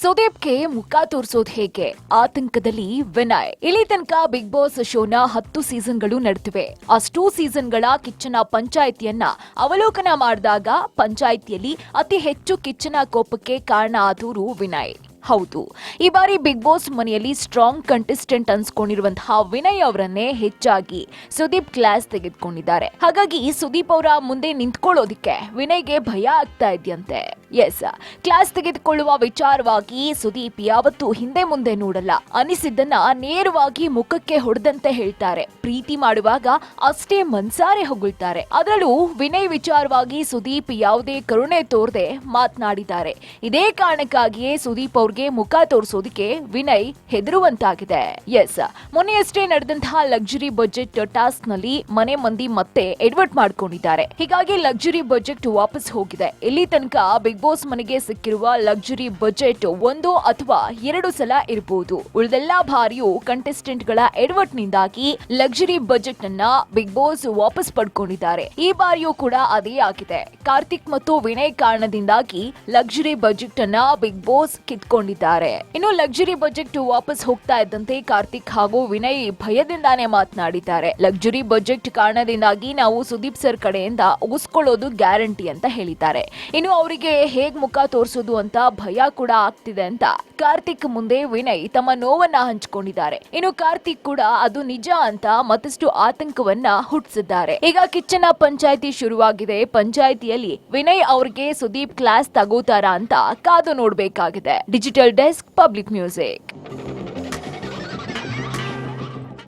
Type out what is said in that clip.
ಸುದೀಪ್ಗೆ ಮುಖ ತೋರಿಸೋದು ಹೇಗೆ? ಆತಂಕದಲ್ಲಿ ವಿನಯ್. ಇಲ್ಲಿ ತನಕ ಬಿಗ್ ಬಾಸ್ ಶೋನ ಹತ್ತು ಸೀಸನ್ಗಳು ನಡೆದಿವೆ. ಅಷ್ಟೂ ಸೀಸನ್ಗಳ ಕಿಚ್ಚನ ಪಂಚಾಯಿತಿಯನ್ನ ಅವಲೋಕನ ಮಾಡಿದಾಗ ಪಂಚಾಯಿತಿಯಲ್ಲಿ ಅತಿ ಹೆಚ್ಚು ಕಿಚ್ಚನ ಕೋಪಕ್ಕೆ ಕಾರಣ ಆದವರು ವಿನಯ್. ಹೌದು. ಈ ಬಾರಿ ಬಿಗ್ ಬಾಸ್ ಮನೆಯಲ್ಲಿ ಸ್ಟ್ರಾಂಗ್ ಕಂಟೆಸ್ಟೆಂಟ್ ಅನ್ಸ್ಕೊಂಡಿರುವಂತಹ ವಿನಯ್ ಅವರನ್ನೇ ಹೆಚ್ಚಾಗಿ ಸುದೀಪ್ ಕ್ಲಾಸ್ ತೆಗೆದುಕೊಂಡಿದ್ದಾರೆ. ಹಾಗಾಗಿ ಸುದೀಪ್ ಅವರ ಮುಂದೆ ನಿಂತ್ಕೊಳ್ಳೋದಿಕ್ಕೆ ವಿನಯ್ಗೆ ಭಯ ಆಗ್ತಾ ಇದೆಯಂತೆ. ಎಸ್ ಕ್ಲಾಸ್ ತೆಗೆದುಕೊಳ್ಳುವ ವಿಚಾರವಾಗಿ ಸುದೀಪ್ ಯಾವತ್ತೂ ಹಿಂದೆ ಮುಂದೆ ನೋಡಲ್ಲ. ಅನಿಸಿದ್ದನ್ನ ನೇರವಾಗಿ ಮುಖಕ್ಕೆ ಹೊಡೆದಂತೆ ಹೇಳ್ತಾರೆ. ಪ್ರೀತಿ ಮಾಡುವಾಗ ಅಷ್ಟೇ ಮನ್ಸಾರೆ ಹೊಗಳ್ತಾರೆ. ಅದರಲ್ಲೂ ವಿನಯ್ ವಿಚಾರವಾಗಿ ಸುದೀಪ್ ಯಾವುದೇ ಕರುಣೆ ತೋರದೆ ಮಾತನಾಡಿದ್ದಾರೆ. ಇದೇ ಕಾರಣಕ್ಕಾಗಿಯೇ ಸುದೀಪ್ ಅವ್ರಿಗೆ ಮುಖ ತೋರಿಸೋದಕ್ಕೆ ವಿನಯ್ ಹೆದರುವಂತಾಗಿದೆ. ಎಸ್ ಮೊನ್ನೆಯಷ್ಟೇ ನಡೆದಂತಹ ಲಕ್ಸುರಿ ಬಜೆಟ್ ಟಾಸ್ಕ್ನಲ್ಲಿ ಮನೆ ಮಂದಿ ಮತ್ತೆ ಎಡ್ವರ್ಟ್ ಮಾಡ್ಕೊಂಡಿದ್ದಾರೆ. ಹೀಗಾಗಿ ಲಕ್ಸುರಿ ಬಜೆಟ್ ವಾಪಸ್ ಹೋಗಿದೆ. ಇಲ್ಲಿ ತನಕ ಬಿಗ್ ಬಾಸ್ ಮನೆಗೆ ಸಿಕ್ಕಿರುವ ಲಕ್ಸುರಿ ಬಜೆಟ್ ಒಂದು ಅಥವಾ ಎರಡು ಸಲ ಇರಬಹುದು ಉಳಿದೆಲ್ಲಾ ಬಾರಿಯೂ ಕಂಟೆಸ್ಟೆಂಟ್ಗಳ ಎಡ್ವರ್ಟ್ ನಿಂದಾಗಿ ಲಕ್ಸುರಿ ಬಜೆಟ್ ಅನ್ನ ಬಿಗ್ ಬಾಸ್ ವಾಪಸ್ ಪಡ್ಕೊಂಡಿದ್ದಾರೆ. ಈ ಬಾರಿಯೂ ಕೂಡ ಅದೇ ಆಗಿದೆ. ಕಾರ್ತಿಕ್ ಮತ್ತು ವಿನಯ್ ಕಾರಣದಿಂದಾಗಿ ಲಕ್ಸುರಿ ಬಜೆಟ್ ಅನ್ನ ಬಿಗ್ ಬಾಸ್ ಕಿತ್ಕೊಂಡಿದ್ದಾರೆ ಇನ್ನು ಲಕ್ಸುರಿ ಬಜೆಟ್ ವಾಪಸ್ ಹೋಗ್ತಾ ಇದ್ದಂತೆ ಕಾರ್ತಿಕ್ ಹಾಗೂ ವಿನಯ್ ಭಯದಿಂದಾನೇ ಮಾತನಾಡಿದ್ದಾರೆ. ಲಕ್ಸುರಿ ಬಜೆಟ್ ಕಾರಣದಿಂದಾಗಿ ನಾವು ಸುದೀಪ್ ಸರ್ ಕಡೆಯಿಂದ ಉಗಿಸ್ಕೊಳ್ಳೋದು ಗ್ಯಾರಂಟಿ ಅಂತ ಹೇಳಿದ್ದಾರೆ. ಇನ್ನು ಅವರಿಗೆ ಹೇಗ್ ಮುಖ ತೋರಿಸೋದು ಅಂತ ಭಯ ಕೂಡ ಆಗ್ತಿದೆ ಅಂತ ಕಾರ್ತಿಕ್ ಮುಂದೆ ವಿನಯ್ ತಮ್ಮ ನೋವನ್ನ ಹಂಚಿಕೊಂಡಿದ್ದಾರೆ. ಇನ್ನು ಕಾರ್ತಿಕ್ ಕೂಡ ಅದು ನಿಜ ಅಂತ ಮತ್ತಷ್ಟು ಆತಂಕವನ್ನ ಹುಟ್ಟಿಸಿದ್ದಾರೆ. ಈಗ ಕಿಚ್ಚನ ಪಂಚಾಯಿತಿ ಶುರುವಾಗಿದೆ. ಪಂಚಾಯತಿಯಲ್ಲಿ ವಿನಯ್ ಅವ್ರಿಗೆ ಸುದೀಪ್ ಕ್ಲಾಸ್ ತಗೋತಾರ ಅಂತ ಕಾದು ನೋಡ್ಬೇಕಾಗಿದೆ. Digital Digital Desk Public Music.